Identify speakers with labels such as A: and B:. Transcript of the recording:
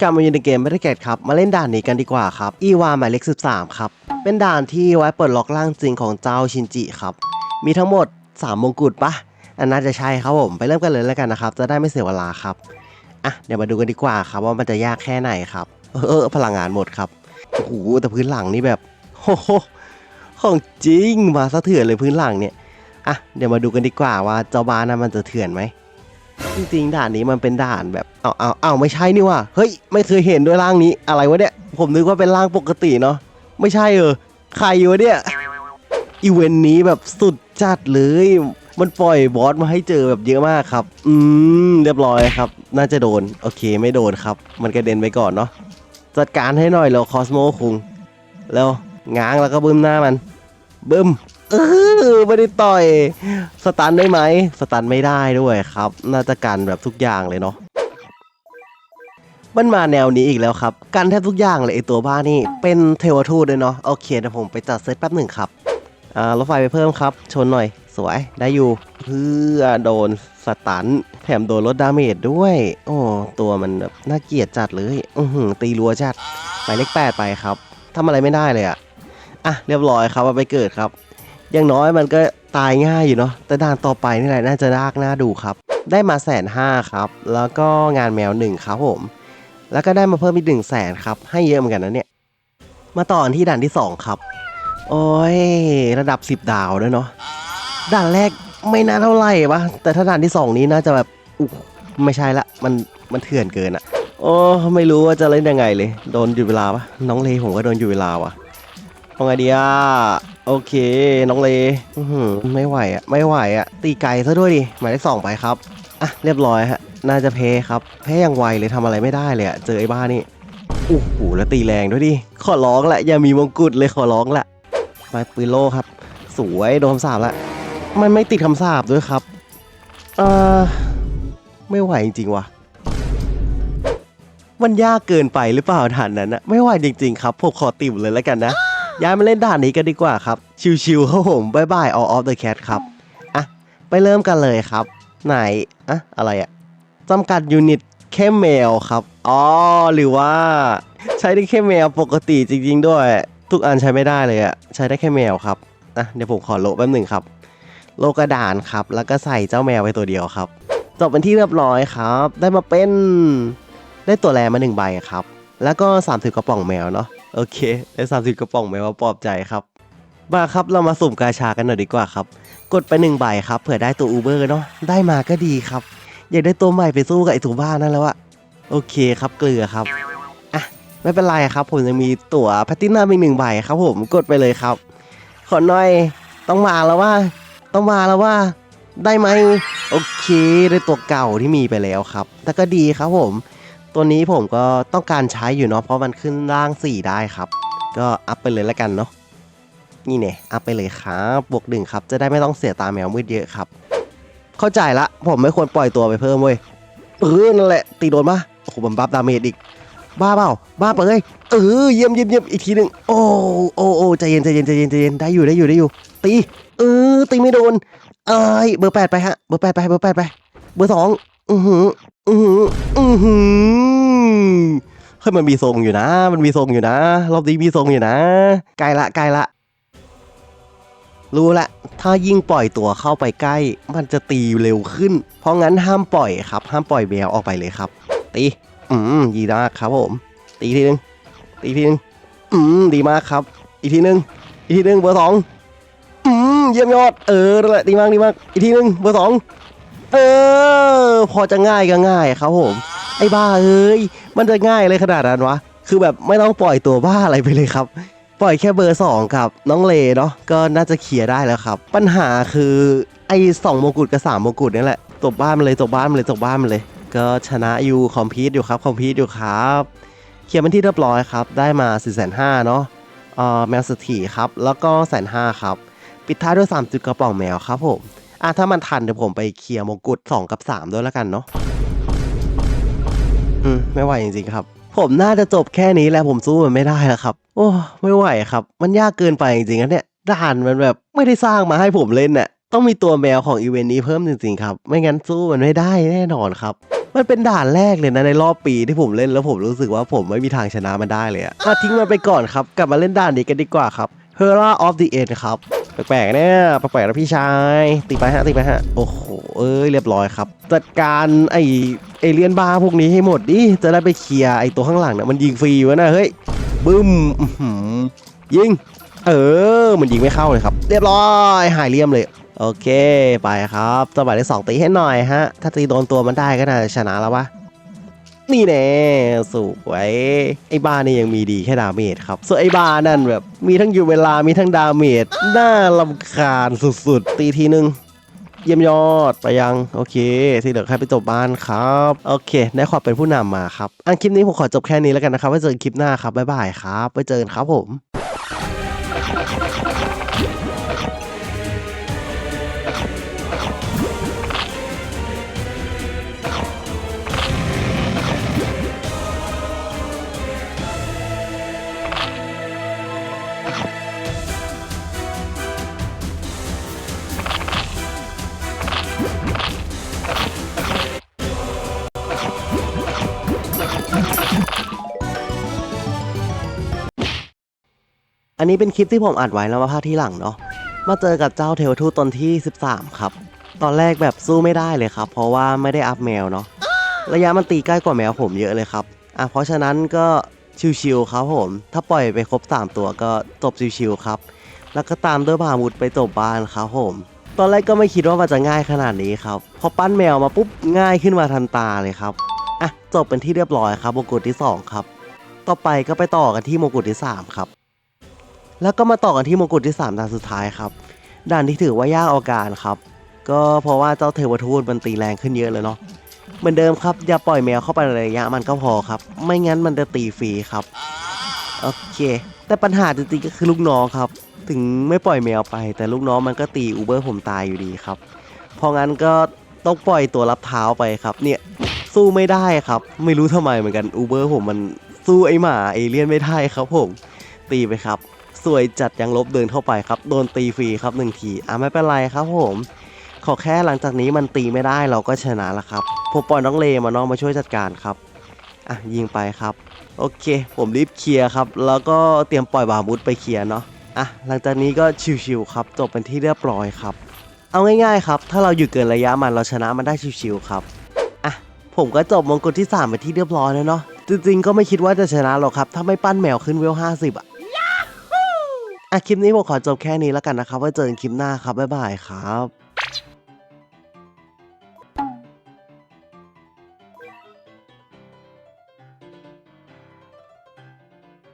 A: กลับมาอยู่ในเกมไม่ได้เกตครับ มาเล่นด่านนี้กันดีกว่าครับ อีวาหมายเลข 13 ครับ เป็นด่านที่ไว้เปิดล็อกร่างจริงของเจ้าชินจิครับ มีทั้งหมด 3 มงกุฎปะอันน่าจะใช่ครับผม ไปเริ่มกันเลยแล้วกันนะครับ จะได้ไม่เสียเวลาครับ อะ เดี๋ยวมาดูกันดีกว่าครับว่ามันจะยากแค่ไหนครับ เออ พลังงานหมดครับ โอ้โห แต่พื้นหลังนี่แบบโอ้โหของจริง มาสะเถื่อนเลยพื้นหลังเนี่ย อะ เดี๋ยวมาดูกันดีกว่าว่าเจ้าบ้านนั้นมันจะเถื่อนไหม จริงๆด่านนี้มันเป็นด่านแบบเอาเอาเอาไม่ใช่นี่ว่ะเฮ้ยไม่เคยเห็นด้วยร่างนี้อะไรวะเนี่ยผมนึกว่าเป็นร่างปกติเนาะไม่ใช่เออใครวะเนี่ยอีเวนต์นี้แบบสุดจัดเลย มันปล่อยบอสมาให้เจอแบบเยอะมากครับ อืมเรียบร้อยครับ น่าจะโดน โอเคไม่โดนครับ มันกระเด็นไปก่อนเนาะจัดการให้หน่อยแล้วคอสโมคุงแล้วง้างแล้วก็บึ้มหน้ามันบึ้ม เออไม่ได้ต่อย สตันได้ไหม สตันไม่ได้ด้วยครับ น่าจะกันแบบทุกอย่างเลยเนาะ มันมาแนวนี้อีกแล้วครับ กันแทบทุกอย่างเลยไอตัวบ้านี่ เป็นเทวทูตด้วยเนาะ โอเคเดี๋ยวผมไปจัดเซตแป๊บหนึ่งครับ อ่ารถไฟไปเพิ่มครับ ชนหน่อย สวย ได้อยู่ เพื่อโดนสตัน แถมโดนลดดาเมจด้วย โอ้ ตัวมันแบบน่าเกลียดจัดเลย อือหือตีรัวจัด หมายเลขแปดไปครับทำอะไรไม่ได้เลยอะอะ เรียบร้อยครับเอาไปเกิดครับ อย่างน้อยมันก็ตายง่ายอยู่เนาะแต่ด่านต่อไปนี่แหละน่าจะยากน่าดูครับ ได้มาแสนห้าครับ แล้วก็งานแมวหนึ่งครับผม แล้วก็ได้มาเพิ่มอีกหนึ่งแสนครับ ให้เยอะเหมือนกันนะเนี่ย มาต่อที่ด่านที่สองครับ โอ้ย ระดับ10ดาวด้วยเนาะด่านแรกไม่น่าเท่าไหร่ปะแต่ถ้าด่านที่สองนี้น่าจะแบบอุ๊ไม่ใช่ละมันมันเถื่อนเกินอะโอ้ไม่รู้ว่าจะเล่นยังไงเลย โดนหยุดเวลาปะน้องเลผมก็โดนหยุดเวลาว่ะ เอาไงดีอะโอเค น้องเล่ไม่ไหวอะไม่ไหวอะตีไกลซะด้วยดิ หมายเลขสองไปครับ อะ เรียบร้อยฮะ น่าจะเพครับแพ้อย่างไวเลยทำอะไรไม่ได้เลยอะเจอไอ้บ้านี่โอ้โหแล้วตีแรงด้วยดิ ขอร้องแหละ อย่ามีมงกุฎเลยขอร้องแหละไปปืนโล่ครับ สวยโดนคำสาบละ มันไม่ติดคำสาบด้วยครับ เออไม่ไหวจริงๆว่ะมันยากเกินไปหรือเปล่าด่านนั้นอะไม่ไหวจริง ๆ ครับผมขอติ่มเลยแล้วกันนะ ย้ายมาเล่นด่านนี้กันดีกว่าครับ ชิวๆครับผมบายบาย all of the cat ครับ อะ ไปเริ่มกันเลยครับ ไหน อะ อะไรอะจำกัดยูนิตแค่แมวครับ อ๋อ หรือว่าใช้ได้แค่แมวปกติจริง ๆ ด้วย ทุกอันใช้ไม่ได้เลยอะใช้ได้แค่แมวครับ อะ เดี๋ยวผมขอโลแป๊บหนึ่งครับ โลกระดานครับ แล้วก็ใส่เจ้าแมวไปตัวเดียวครับ จบเป็นที่เรียบร้อยครับ ได้มาเป็น ได้ตัวแรมาหนึ่งใบครับ แล้วก็30กระป๋องแมวเนาะ โอเค ได้30กระป๋องแมวมาปลอบใจครับ มาครับเรามาสุ่มกาชากันหน่อยดีกว่าครับ กดไปหนึ่งใบครับเผื่อได้ตัวอูเบอร์เนาะได้มาก็ดีครับ อยากได้ตัวใหม่ไปสู้กับไอ้ตัวบ้านนั่นแล้วอะโอเคครับเกลือครับอะไม่เป็นไรครับ ผมยังมีตั๋วแพตตินัมอีกหนึ่งใบครับ ผมกดไปเลยครับ ขอหน่อยต้องมาแล้วว่า ต้องมาแล้วว่า ได้ไหมโอเคได้ตัวเก่าที่มีไปแล้วครับแต่ก็ดีครับผม ตัวนี้ผมก็ต้องการใช้อยู่เนาะเพราะมันขึ้นร่าง 4 ได้ครับ ก็อัพไปเลยแล้วกันเนาะนี่เนี่ยอัพไปเลยครับบวกหนึ่งครับ จะได้ไม่ต้องเสียตาแมวมืดเยอะครับ เข้าใจละ ผมไม่ควรปล่อยตัวไปเพิ่มเว้ยเออนั่นแหละ ตีโดนปะโอ้โหมันบัฟดาเมจอีก บ้าเปล่าบ้าเปล่าเอ้ยเออเยี่ยมเยี่ยมเยี่ยมอีกทีหนึ่งโอ้โอ้โอ้ใจเย็นใจเย็นใจเย็นใจเย็นได้อยู่ได้อยู่ได้อยู่ ตีเออตีไม่โดนเอ้ยเบอร์แปดไปฮะเบอร์แปดไปเบอร์แปดไป เบอร์สองอือหือ อือออือหือเฮ้ยมันมีทรงอยู่นะ มันมีทรงอยู่นะ รอบนี้มีทรงอยู่นะใกล้ละใกล้ละ รู้ละ ถ้ายิ่งปล่อยตัวเข้าไปใกล้ มันจะตีเร็วขึ้น เพราะงั้นห้ามปล่อยครับ ห้ามปล่อยแมวออกไปเลยครับ ตี อืมดีมากครับผม ตีทีนึง ตีทีนึง อืมดีมากครับ อีกทีนึง อีกทีนึงเบอร์สองอืมเยี่ยมยอด เออนั่นแหละดีมากดีมาก อีกทีนึงเบอร์สอง เออ พอจะง่ายก็ง่ายครับผม ไอ้บ้าเอ้ยมันจะง่ายเลยขนาดนั้นวะ คือแบบไม่ต้องปล่อยตัวบ้าอะไรไปเลยครับ ปล่อยแค่เบอร์ 2 กับน้องเลเนาะก็น่าจะเคลียร์ได้แล้วครับ ปัญหาคือไอ้สองมงกุฎกับสามมงกุฎนี่แหละตบบ้านมันเลยตบบ้านมันเลยตบบ้านมันเลย ก็ชนะอยู่คอมพีทอยู่ครับคอมพีทอยู่ครับเคลียร์เป็นที่เรียบร้อยครับ ได้มา4 5 0 0 0เนาะเอ่อแมวสถีครับ แล้วก็แสนห้าครับ ปิดท้ายด้วย 3 จุดกระป๋องแมวครับผม อะถ้ามันทันเดี๋ยวผมไปเคลียร์มงกุฎ2กับ 3 ด้วยแล้วกันเนาะอืมไม่ไหวจริงๆครับ ผมน่าจะจบแค่นี้แหล้วผมสู้มันไม่ได้แล้วครับ โอ้ไม่ไหวครับ มันยากเกินไปจริงๆนะเนี่ยด่านมันแบบไม่ได้สร้างมาให้ผมเล่นน่ะต้องมีตัวแมวของอีเวนต์นี้เพิ่มจริงๆครับ ไม่งั้นสู้มันไม่ได้แน่นอนครับ มันเป็นด่านแรกเลยนะในรอบปีที่ผมเล่นแล้วผมรู้สึกว่าผมไม่มีทางชนะมันได้เลยอะอะทิ้งมันไปก่อนครับ กลับมาเล่นด่านนี้กันดีกว่าครับ h e r a of the End ครับ แปลกๆเนี่ยแปลกๆนะพี่ชายตีไปฮะตีไปฮะโอ้โหเอ้ยเรียบร้อยครับจัดการไอเอเลียนบ้าพวกนี้ให้หมดดิจะได้ไปเคลียร์ไอตัวข้างหลังเนี่ยมันยิงฟรีวะนะเฮ้ยบึ้มยิงเออมันยิงไม่เข้าเลยครับ เรียบร้อยหายเลี่ยมเลยโอเค ไปครับจังหวะที่สองตีให้หน่อยฮะ ถ้าตีโดนตัวมันได้ก็น่าจะชนะแล้ววะ นี่แน่สูบไว้ ไอ้บ้านี่ยังมีดีแค่ดาเมจครับ ส่วนไอ้บ้านั่นแบบมีทั้งอยู่เวลามีทั้งดาเมจน่าลำคาญสุดๆ ตีทีนึงเยี่ยมยอดไปยัง โอเคที่เหลือแค่ไปจบบ้านครับ โอเค ได้ความเป็นผู้นำมาครับ อันคลิปนี้ผมขอจบแค่นี้แล้วกันนะครับ ไว้เจอกันคลิปหน้าครับ บ๊ายบายครับ ไว้เจอกันครับผม อันนี้เป็นคลิปที่ผมอัดไว้แล้วมาพากย์ที่หลังเนาะ มาเจอกับเจ้าเทวทูตตนที่ 13 ครับ ตอนแรกแบบสู้ไม่ได้เลยครับ เพราะว่าไม่ได้อัพแมวเนาะ ระยะมันตีใกล้กว่าแมวผมเยอะเลยครับ อะเพราะฉะนั้นก็ชิวๆครับผม ถ้าปล่อยไปครบ 3 ตัวก็จบชิวๆครับ แล้วก็ตามด้วยบามุดไปจบบ้านครับผม ตอนแรกก็ไม่คิดว่ามันจะง่ายขนาดนี้ครับ พอปั้นแมวมาปุ๊บง่ายขึ้นมาทันตาเลยครับ อะจบเป็นที่เรียบร้อยครับมงกุฎที่สองครับ ต่อไปก็ไปต่อกันที่มงกุฎที่สามครับ แล้วก็มาต่อกันที่มงกุฎที่3ด่านสุดท้ายครับด่านที่ถือว่ายากเอาการครับ ก็เพราะว่าเจ้าเทวทูตมันตีแรงขึ้นเยอะเลยเนาะเหมือนเดิมครับอย่าปล่อยแมวเข้าไประยะมันก็พอครับ ไม่งั้นมันจะตีฟรีครับโอเค แต่ปัญหาจริงๆก็คือลูกน้องครับ ถึงไม่ปล่อยแมวไป แต่ลูกน้องมันก็ตีอูเบอร์ผมตายอยู่ดีครับเพราะงั้นก็ต้องปล่อยตัวรับเท้าไปครับ เนี่ยสู้ไม่ได้ครับ ไม่รู้ทำไมเหมือนกันอูเบอร์ผมมันสู้ไอหมาเอเลี่ยนไม่ได้ครับผมตีไปครับ วยจัดยังลบเดินเข้าไปครับ โดนตีฟรีครับหนึ่งทีอะไม่เป็นไรครับผม ขอแค่หลังจากนี้มันตีไม่ได้เราก็ชนะแล้วครับผมปล่อยน้องเลมาน้องมาช่วยจัดการครับอะยิงไปครับ โอเค ผมรีบเคลียร์ครับ แล้วก็เตรียมปล่อยบามุดไปเคลียร์เนาะอะหลังจากนี้ก็ชิวๆครับจบเป็นที่เรียบร้อยครับ เอาง่ายๆครับ ถ้าเราอยู่เกินระยะมันเราชนะมันได้ชิวๆครับอะผมก็จบมงกุฎที่3ไปนที่เรียบร้อยแล้วเนาะจริงๆก็ไม่คิดว่าจะชนะหรอกครับ ถ้าไม่ปั้นแมวขึ้นเวล50อะ อะคลิปนี้ผมขอจบแค่นี้แล้วกันนะครับไว้เจอกันคลิปหน้าครับบ๊ายบายครับ